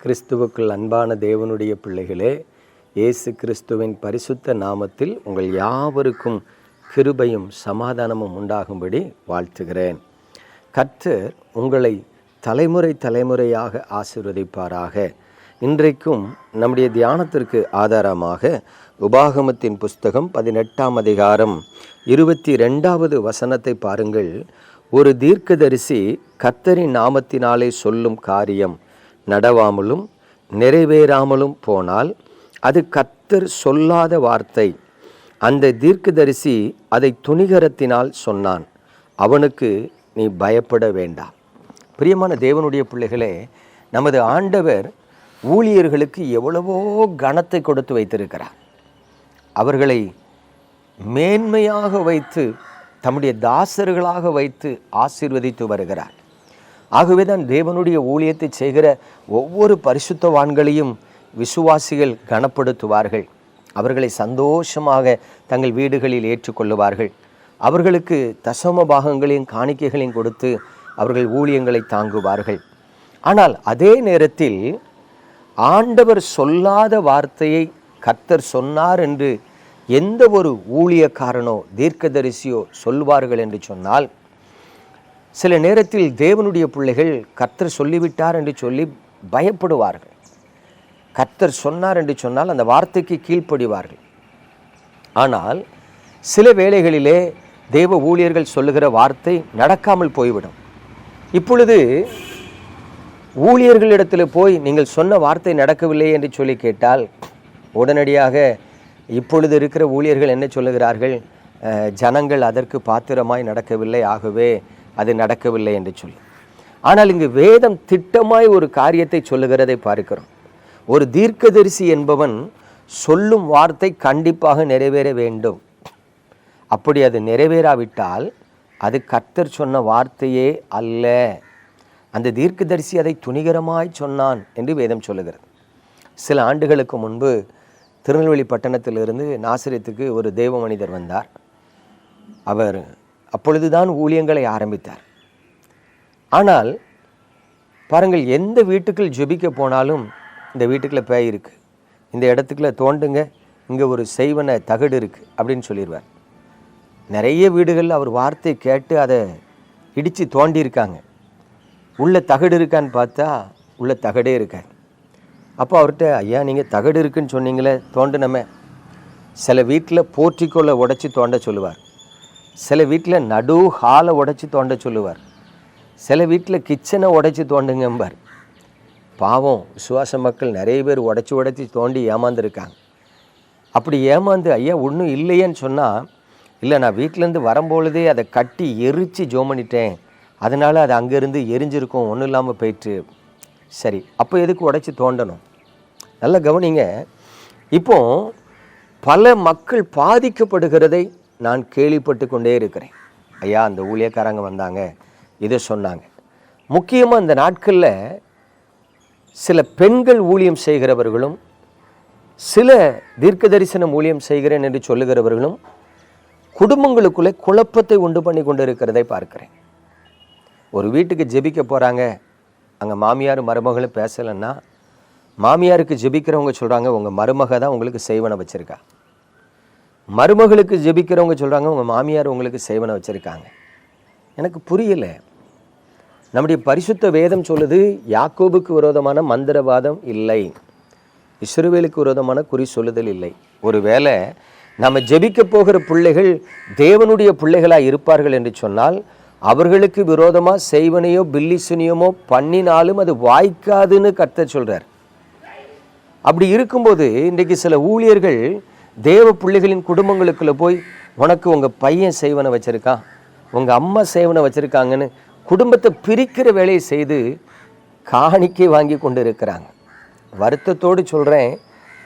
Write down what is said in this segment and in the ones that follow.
கிறிஸ்துவுக்குள் அன்பான தேவனுடைய பிள்ளைகளே இயேசு கிறிஸ்துவின் பரிசுத்த நாமத்தில் உங்கள் யாவருக்கும் கிருபையும் சமாதானமும் உண்டாகும்படி வாழ்த்துகிறேன். கர்த்தர் உங்களை தலைமுறை தலைமுறையாக ஆசீர்வதிப்பாராக. இன்றைக்கும் நம்முடைய தியானத்திற்கு ஆதாரமாக உபாகமத்தின் புஸ்தகம் பதினெட்டாம் அதிகாரம் இருபத்தி ரெண்டாவது வசனத்தை பாருங்கள். ஒரு தீர்க்கதரிசி கர்த்தரின் நாமத்தினாலே சொல்லும் காரியம் நடவாமலும் நிறைவேறாமலும் போனால் அது கத்தர் சொல்லாத வார்த்தை. அந்த தீர்க்கதரிசி அதை துணிகரத்தினால் சொன்னான். அவனுக்கு நீ பயப்பட வேண்டாம். பிரியமான தேவனுடைய பிள்ளைகளே நமது ஆண்டவர் ஊழியர்களுக்கு எவ்வளவோ கனத்தை கொடுத்து வைத்திருக்கிறார். அவர்களை மேன்மையாக வைத்து தம்முடைய தாசர்களாக வைத்து ஆசீர்வதித்து வருகிறார். ஆகவே தான் தேவனுடைய ஊழியத்தை செய்கிற ஒவ்வொரு பரிசுத்தவான்களையும் விசுவாசிகள் கனப்படுத்துவார்கள். அவர்களை சந்தோஷமாக தங்கள் வீடுகளில் ஏற்றுக்கொள்ளுவார்கள். அவர்களுக்கு தசம பாகங்களையும் காணிக்கைகளையும் கொடுத்து அவர்கள் ஊழியங்களை தாங்குவார்கள். ஆனால் அதே நேரத்தில் ஆண்டவர் சொல்லாத வார்த்தையை கர்த்தர் சொன்னார் என்று எந்த ஒரு ஊழியக்காரனோ தீர்க்கதரிசியோ சொல்வார்கள் என்று சொன்னால் சில நேரத்தில் தேவனுடைய பிள்ளைகள் கர்த்தர் சொல்லிவிட்டார் என்று சொல்லி பயப்படுவார்கள். கர்த்தர் சொன்னார் என்று சொன்னால் அந்த வார்த்தைக்கு கீழ்ப்படிவார்கள். ஆனால் சில வேளைகளிலே தேவ ஊழியர்கள் சொல்லுகிற வார்த்தை நடக்காமல் போய்விடும். இப்பொழுது ஊழியர்களிடத்தில் போய் நீங்கள் சொன்ன வார்த்தை நடக்கவில்லை என்று சொல்லி கேட்டால் உடனடியாக இப்பொழுது இருக்கிற ஊழியர்கள் என்ன சொல்லுகிறார்கள்? ஜனங்கள் அதற்கு பாத்திரமாய் நடக்கவில்லை ஆகவே அது நடக்கவில்லை என்று சொல்லி. ஆனால் இங்கு வேதம் திட்டமாய் ஒரு காரியத்தை சொல்லுகிறதை பார்க்கிறோம். ஒரு தீர்க்கதரிசி என்பவன் சொல்லும் வார்த்தை கண்டிப்பாக நிறைவேற வேண்டும். அப்படி அது நிறைவேறாவிட்டால் அது கர்த்தர் சொன்ன வார்த்தையே அல்ல. அந்த தீர்க்கதரிசி அதை துணிகரமாய் சொன்னான் என்று வேதம் சொல்லுகிறது. சில ஆண்டுகளுக்கு முன்பு திருநெல்வேலி பட்டணத்திலிருந்து நாசிரியத்துக்கு ஒரு தெய்வ மனிதர் வந்தார். அவர் அப்பொழுதுதான் ஊழியங்களை ஆரம்பித்தார். ஆனால் பாருங்கள் எந்த வீட்டுக்குள் ஜெபிக்க போனாலும் இந்த வீட்டுக்குள்ள பேய் இருக்குது இந்த இடத்துக்குள்ள தோண்டுங்க இங்கே ஒரு செய்வன தகடு இருக்குது அப்படின்னு சொல்லிடுவார் நிறைய வீடுகளில் அவர் வார்த்தை கேட்டு அதை இடித்து தோண்டியிருக்காங்க. உள்ள தகடு இருக்கான்னு பார்த்தா உள்ள தகடே இருக்காது. அப்போ அவர்கிட்ட ஐயா நீங்கள் தகடு இருக்குன்னு சொன்னீங்களே தோண்டினமே. சில வீட்டில் போர்ட்டிக்கோலை உடைச்சி தோண்ட சொல்லுவார். சில வீட்டில் நடு ஹாலை உடைச்சி தோண்ட சொல்லுவார். சில வீட்டில் கிச்சனை உடைச்சி தோண்டுங்கம்பார். பாவம் விசுவாச மக்கள் நிறைய பேர் உடைச்சி உடைச்சி தோண்டி ஏமாந்துருக்காங்க. அப்படி ஏமாந்து ஐயா ஒன்றும் இல்லையேன்னு சொன்னால் இல்லை நான் வீட்டிலேருந்து வரும்பொழுதே அதை கட்டி எரித்து ஜோம் பண்ணிட்டேன் அதனால் அது அங்கேருந்து எரிஞ்சிருக்கும் ஒன்றும் இல்லாமல் போயிட்டு சரி அப்போ எதுக்கு உடச்சி தோண்டணும்? நல்லா கவனிங்க. இப்போ பல மக்கள் பாதிக்கப்படுகிறதை நான் கேள்விப்பட்டு கொண்டே இருக்கிறேன். ஐயா அந்த ஊழியக்காரங்க வந்தாங்க. இதை சொன்னாங்க. முக்கியமாக இந்த நாட்களில் சில பெண்கள் ஊழியம் செய்கிறவர்களும் சில தீர்க்க தரிசனம் ஊழியம் செய்கிறேன் என்று சொல்லுகிறவர்களும் குடும்பங்களுக்குள்ளே குழப்பத்தை உண்டு பண்ணி கொண்டு இருக்கிறதை பார்க்கிறேன். ஒரு வீட்டுக்கு ஜெபிக்க போகிறாங்க அங்கே மாமியார் மருமகளும் பேசலைன்னா மாமியாருக்கு ஜெபிக்கிறவங்க சொல்கிறாங்க உங்கள் மருமக தான் உங்களுக்கு செய்வனை வச்சுருக்கா. மருமகளுக்கு ஜெபிக்கிறவங்க சொல்கிறாங்க உங்கள் மாமியார் உங்களுக்கு சேவனை வச்சுருக்காங்க. எனக்கு புரியலை. நம்முடைய பரிசுத்த வேதம் சொல்லுது யாக்கோபுக்கு விரோதமான மந்திரவாதம் இல்லை. இஸ்ரவேலுக்கு விரோதமான குறி சொல்லுதல் இல்லை. ஒருவேளை நம்ம ஜெபிக்க போகிற பிள்ளைகள் தேவனுடைய பிள்ளைகளாக இருப்பார்கள் என்று சொன்னால் அவர்களுக்கு விரோதமாக செய்வனையோ பில்லிசுனியமோ பண்ணினாலும் அது வாய்க்காதுன்னு கர்த்தர் சொல்கிறார் அப்படி இருக்கும்போது இன்றைக்கு சில ஊழியர்கள் தேவ பிள்ளைகளின் குடும்பங்களுக்குள்ளே போய் உனக்கு உங்கள் பையன் செய்வனை வச்சுருக்கான் உங்கள் அம்மா செய்வனை வச்சுருக்காங்கன்னு குடும்பத்தை பிரிக்கிற வேலையை செய்து காணிக்கை வாங்கி கொண்டு இருக்கிறாங்க வருத்தத்தோடு சொல்கிறேன்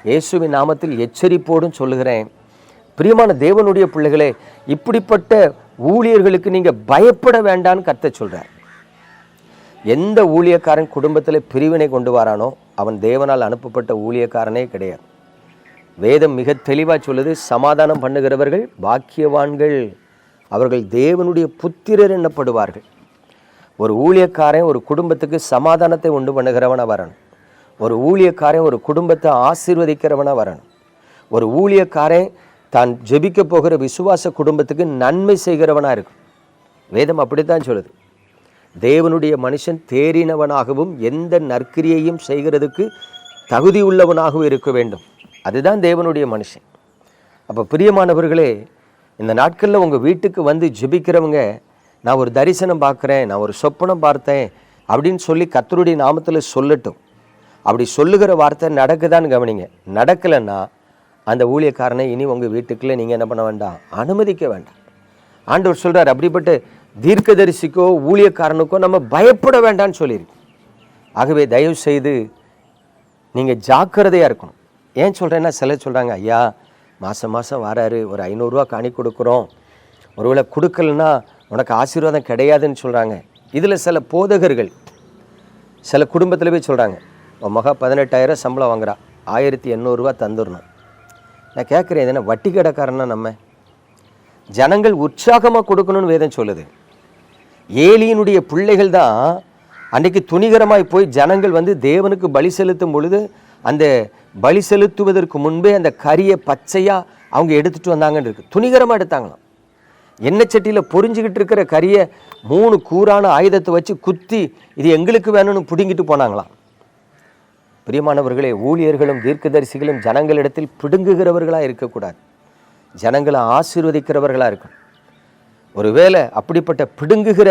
இயேசுவின் நாமத்தில் எச்சரிப்போடும் சொல்லுகிறேன். பிரியமான தேவனுடைய பிள்ளைகளே இப்படிப்பட்ட ஊழியர்களுக்கு நீங்கள் பயப்பட வேண்டான்னு கத்த சொல்கிறார் எந்த ஊழியக்காரன் குடும்பத்தில் பிரிவினை கொண்டு வரானோ அவன் தேவனால் அனுப்பப்பட்ட ஊழியக்காரனே கிடையாது. வேதம் மிக தெளிவாக சொல்லுது சமாதானம் பண்ணுகிறவர்கள் பாக்கியவான்கள். அவர்கள் தேவனுடைய புத்திரர் எண்ணப்படுவார்கள் ஒரு ஊழியக்காரன் ஒரு குடும்பத்துக்கு சமாதானத்தை உண்டு பண்ணுகிறவன வரணும். ஒரு ஊழியக்காரன் ஒரு குடும்பத்தை ஆசீர்வதிக்கிறவனா வரணும். ஒரு ஊழியக்காரன் தான் ஜெபிக்க போகிற விசுவாச குடும்பத்துக்கு நன்மை செய்கிறவனாக இருக்கும் வேதம் அப்படித்தான் சொல்லுது. தேவனுடைய மனுஷன் தேறினவனாகவும் எந்த நற்கிரியையும் செய்கிறதுக்கு தகுதி உள்ளவனாகவும் இருக்க வேண்டும். அதுதான் தேவனுடைய மனுஷன். அப்போ பிரியமானவர்களே இந்த நாட்களில் உங்கள் வீட்டுக்கு வந்து ஜெபிக்கிறவங்க நான் ஒரு தரிசனம் பார்க்குறேன் நான் ஒரு சொப்பனம் பார்த்தேன் அப்படின்னு சொல்லி கத்தருடைய நாமத்தில் சொல்லட்டும். அப்படி சொல்லுகிற வார்த்தை நடக்குதான்னு கவனிங்க. நடக்கலைன்னா அந்த ஊழியக்காரனை இனி உங்கள் வீட்டுக்குள்ளே நீங்கள் என்ன பண்ண வேண்டாம் அனுமதிக்க வேண்டாம். ஆண்டவர் சொல்கிறார் அப்படிப்பட்ட தீர்க்கதரிசிக்கோ ஊழியக்காரனுக்கோ நம்ம பயப்பட வேண்டாம்னு சொல்லியிருக்கு ஆகவே தயவு செய்து நீங்கள் ஜாக்கிரதையாக இருக்கணும். ஏன் சொல்கிறேன்னா சிலர் சொல்கிறாங்க ஐயா மாதம் மாதம் வராரு ஒரு ஐநூறுரூவா காணி கொடுக்குறோம். ஒருவேளை கொடுக்கலன்னா உனக்கு ஆசீர்வாதம் கிடையாதுன்னு சொல்கிறாங்க இதில் சில போதகர்கள் சில குடும்பத்தில் போய் சொல்கிறாங்க உன் மகா பதினெட்டாயிரம் சம்பளம் வாங்குறா ஆயிரத்தி எண்ணூறுரூவா தந்துடணும். நான் கேட்குறேன் இது வட்டி கடைக்காரனா நம்ம? ஜனங்கள் உற்சாகமாக கொடுக்கணும்னு வேதம் சொல்லுது. ஏலியினுடைய பிள்ளைகள் தான் அன்றைக்கு துணிகரமாய் போய் ஜனங்கள் வந்து தேவனுக்கு பலி செலுத்தும் பொழுது அந்த பலி செலுத்துவதற்கு முன்பே அந்த கரியை பச்சையாக அவங்க எடுத்துகிட்டு வந்தாங்கன்னு இருக்கு. துணிகரமாக எடுத்தாங்களாம். எண்ணெய் சட்டியில் பொரிஞ்சுக்கிட்டு இருக்கிற கரியை மூணு கூரான ஆயுதத்தை வச்சு குத்தி இது எங்களுக்கு வேணும்னு பிடுங்கிட்டு போனாங்களாம். பிரியமானவர்களே ஊழியர்களும் தீர்க்கதரிசிகளும் ஜனங்களிடத்தில் பிடுங்குகிறவர்களாக இருக்கக்கூடாது. ஜனங்களை ஆசீர்வதிக்கிறவர்களாக இருக்கணும். ஒருவேளை அப்படிப்பட்ட பிடுங்குகிற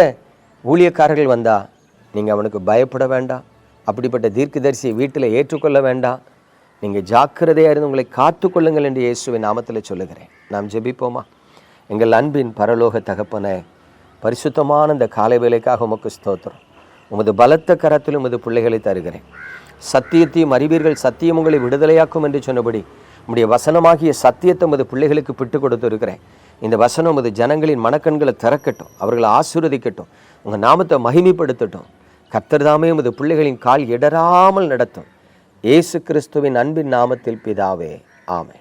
ஊழியக்காரர்கள் வந்தால் நீங்கள் அவனுக்கு பயப்பட வேண்டாம். அப்படிப்பட்ட தீர்க்கதரிசியை வீட்டில் ஏற்றுக்கொள்ள வேண்டாம். நீங்கள் ஜாக்கிரதையாக இருந்து உங்களை காத்துக்கொள்ளுங்கள் என்று இயேசுவின் நாமத்தில் சொல்லுகிறேன். நாம் ஜெபிப்போமா? எங்கள் அன்பின் பரலோக தகப்பன பரிசுத்தமான இந்த காலை வேலைக்காக உமக்கு ஸ்தோத்திரம். உமது பலத்த கரத்தில் உமது பிள்ளைகளை தருகிறேன். சத்தியத்தையும் அறிவீர்கள் சத்தியம் உங்களை விடுதலையாக்கும் என்று சொன்னபடி உம்முடைய வசனமாகிய சத்தியத்தை உமது பிள்ளைகளுக்கு பிட்டு கொடுத்துருக்கிறேன். இந்த வசனம் உமது ஜனங்களின் மனக்கண்களை திறக்கட்டும் அவர்களை ஆசீர்வதிக்கட்டும் உங்கள் நாமத்தை மகிமைப்படுத்தட்டும். கர்த்தர் தாமே உமது பிள்ளைகளின் கால் இடராமல் நடத்தும். இயேசு கிறிஸ்துவின் அன்பின் நாமத்தில் பிதாவே ஆமை